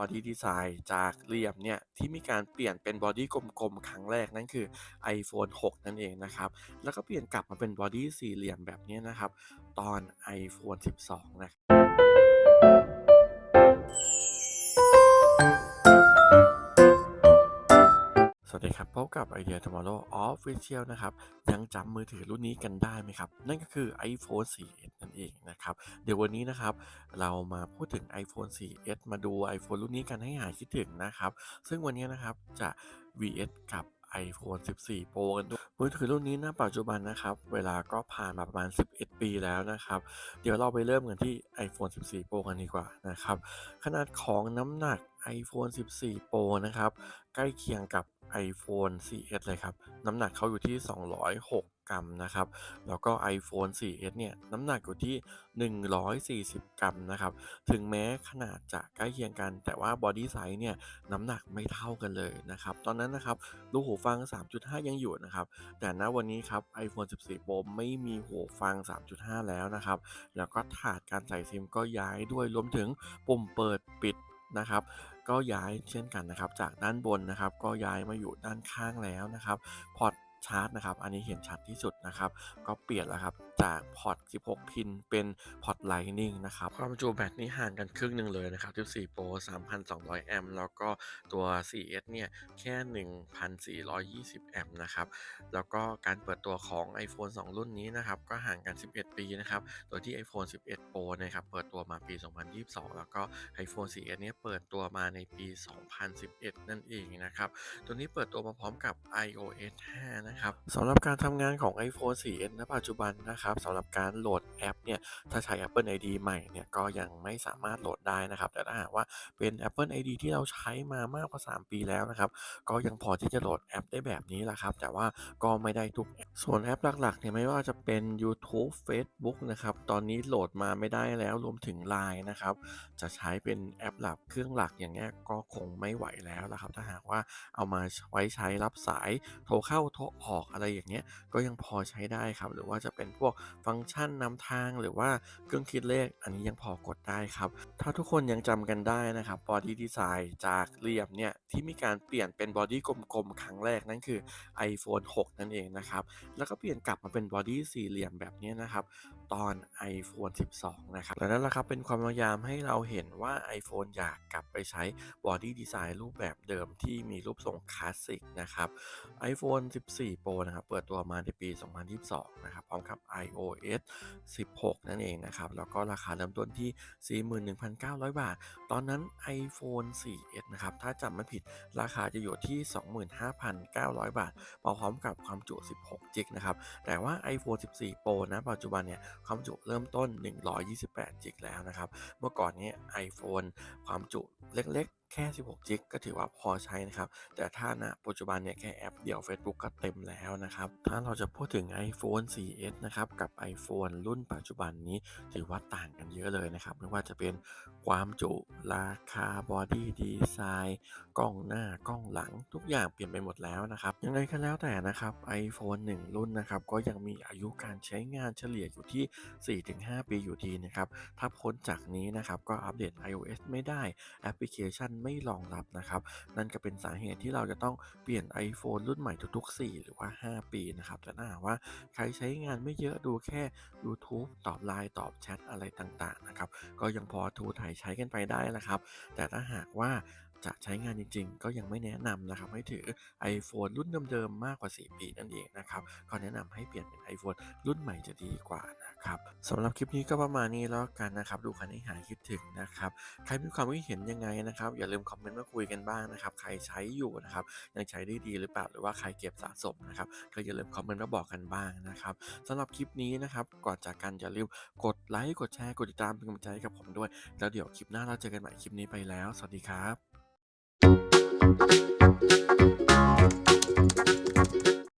อดี้ดีไซน์จากเหลี่ยมเนี่ย ที่มีการเปลี่ยนเป็นบอดี้กลมๆ ครั้งแรกนั่นคือ iPhone 6 นั่นเองนะครับ แล้วก็เปลี่ยนกลับมาเป็นบอดี้สี่เหลี่ยมแบบนี้นะครับ ตอน iPhone 12 นะครับ สวัสดีครับพบกับ Idea Tomorrow Official นะครับ ยังจำมือถือรุ่นนี้กันได้ไหมครับ นั่นก็คือ iPhone 4S นั่นเองนะครับ เดี๋ยววันนี้นะครับ เรามาพูดถึง iPhone 4S มาดู iPhone รุ่นนี้กันให้หายคิดถึงนะครับ ซึ่งวันนี้นะครับจะ vs กับ iPhone 14 Pro กันด้วยมือถือรุ่นนี้ณปัจจุบันนะครับ เวลาก็ผ่านมาประมาณ 11 ปีแล้วนะครับ เดี๋ยวเราไปเริ่มกันที่ iPhone 14 Pro กันดีกว่านะครับ ขนาดของน้ำหนัก iPhone 14 Pro นะครับ ใกล้เคียงกับ iPhone 4S เลยครับ น้ำหนักเขาอยู่ที่ 206 กรัมนะครับ แล้วก็ iPhone 4S เนี่ย น้ำหนักอยู่ที่ 140 กรัมนะครับ ถึงแม้ขนาดจะใกล้เคียงกัน แต่ว่าบอดี้ไซส์เนี่ย น้ำหนักไม่เท่ากันเลยนะครับ ตอนนั้นนะครับลูหูฟัง 3.5 ยังอยู่นะครับ แต่ณวันนี้ครับ iPhone 14 Pro ไม่มีหูฟัง 3.5 แล้วนะครับ แล้วก็ถาดการใส่ซิมก็ย้ายด้วย รวมถึงปุ่มเปิดปิด นะครับ ก็ย้ายเช่นกันนะครับ จากด้านบนนะครับ ก็ย้ายมาอยู่ด้านข้างแล้วนะครับพอร์ต ชาร์จนะครับ อันนี้เห็นชัดที่สุดนะครับ ก็เปลี่ยนแล้วครับ จากพอร์ต 16 พิน เป็นพอร์ต Lightning นะครับ ความจุแบตนี่ห่างกันครึ่งหนึ่งเลยนะครับ 14 Pro 3,200 แอมป์ แล้วก็ตัว 4S เนี่ย แค่ 1,420 แอมป์นะครับ แล้วก็การเปิดตัวของ iPhone 2 รุ่นนี้นะครับ ก็ห่างกัน 11 ปีนะครับ โดยที่ iPhone 11 Pro นะครับ เปิดตัวมาปี 2022 แล้วก็ iPhone 4S เนี่ย เปิดตัวมาในปี 2011 นั่นเองนะครับ ตัวนี้เปิดตัวมาพร้อมกับ iOS 5นะครับสำหรับการทำงานของ iPhone 4S ณปัจจุบันนะครับสำหรับการโหลดแอปเนี่ยถ้าใช้ Apple ID ใหม่เนี่ยก็ยังไม่สามารถโหลดได้นะครับแต่ถ้าหากว่าเป็น Apple ID ที่เราใช้มามากกว่า 3 ปีแล้วนะครับก็ยังพอที่จะโหลดแอปได้แบบนี้แหละครับแต่ว่าก็ไม่ได้ทุกแอปส่วนแอปหลักๆเนี่ยไม่ว่าจะเป็น YouTube Facebook นะครับตอนนี้โหลดมาไม่ได้แล้วรวมถึง Line นะครับจะใช้เป็นแอปหลักเครื่องหลักอย่างเงี้ยก็คงไม่ไหวแล้วละครับถ้าหากว่าเอามาไว้ใช้รับสายโทรเข้าโทรออกอะไรอย่างเงี้ยก็ยังพอใช้ได้ครับ หรือว่าจะเป็นพวกฟังก์ชันนำทางหรือว่าเครื่องคิดเลขอันนี้ยังพอกดได้ครับ ถ้าทุกคนยังจำกันได้นะครับบอดี้ดีไซน์จากเหลี่ยมเนี่ยที่มีการเปลี่ยนเป็นบอดี้กลมๆ ครั้งแรกนั่นคือ iPhone 6 นั่นเองนะครับ แล้วก็เปลี่ยนกลับมาเป็นบอดี้สี่เหลี่ยมแบบนี้นะครับ ตอน iPhone 12 นะครับ และนั่นแหละครับเป็นความพยายามให้เราเห็นว่า iPhone อยากกลับไปใช้บอดี้ดีไซน์รูปแบบเดิมที่มีรูปทรงคลาสสิกนะครับ iPhone 14 Pro นะครับ เปิดตัวมาในปี 2022 นะครับ พร้อมกับ iOS 16 นั่นเองนะครับ แล้วก็ราคาเริ่มต้นที่ 41,900 บาท ตอนนั้น iPhone 4S นะครับ ถ้าจำไม่ผิด ราคาจะอยู่ที่ 25,900 บาท พร้อมกับความจุ 16จิกนะครับ แต่ว่า iPhone 14 Pro นะ ปัจจุบันเนี่ย ความจุเริ่มต้น 128จิกแล้วนะครับ เมื่อก่อนนี้ iPhone ความจุเล็กๆ แค่ 16 จิกก็ถือว่าพอใช้นะครับ แต่ถ้าณปัจจุบันเนี่ยแค่แอปเดียว Facebook ก็เต็มแล้วนะครับ ถ้าเราจะพูดถึง iPhone 4S นะครับ กับ iPhone รุ่นปัจจุบันนี้ถือว่าต่างกันเยอะเลยนะครับ ไม่ว่าจะเป็นความจุราคาบอดี้ดีไซน์กล้องหน้ากล้องหลังทุกอย่างเปลี่ยนไปหมดแล้วนะครับ ยังไงก็แล้วแต่นะครับ iPhone 1 รุ่นนะครับก็ยังมีอายุการใช้งานเฉลี่ยอยู่ที่ 4-5 ปีอยู่ดีนะครับถ้าพ้นจากนี้นะครับก็อัปเดต iOS ไม่ได้แอปพลิเคชันไม่รองรับนะครับ นั่นก็เป็นสาเหตุที่เราจะต้องเปลี่ยน iPhone รุ่นใหม่ทุกๆ 4 หรือว่า 5 ปีนะครับแต่ถ้าหากว่าใครใช้งานไม่เยอะดูแค่ YouTube ตอบ LINE ตอบแชทอะไรต่างๆนะครับก็ยังพอทูถ่ายใช้กันไปได้แหละครับ แต่ถ้าหากว่าจะใช้งานจริงๆ ก็ยังไม่แนะนำนะครับ ให้ถือ iPhone รุ่นเดิมๆมากกว่า 4 ปีนั่นเองนะครับก็แนะนำให้เปลี่ยนเป็น iPhone รุ่นใหม่จะดีกว่านะ ครับสำหรับคลิปนี้ก็ประมาณนี้แล้วกันนะครับ ดูกันให้หายคิดถึงนะครับใครมีความคิดเห็นยังไงนะครับ อย่าลืมคอมเมนต์มาคุยกันบ้างนะครับ ใครใช้อยู่นะครับยังใช้ได้ดีหรือเปล่าหรือว่าใครเก็บสะสมนะครับก็อย่าลืมคอมเมนต์มาบอกกันบ้างนะครับสำหรับคลิปนี้นะครับก่อนจากกันอย่าลืมกดไลค์กดแชร์กดติดตามเป็นกำลังใจให้กับผมด้วย แล้วเดี๋ยวคลิปหน้าเราเจอกันใหม่คลิปนี้ไปแล้ว สวัสดีครับ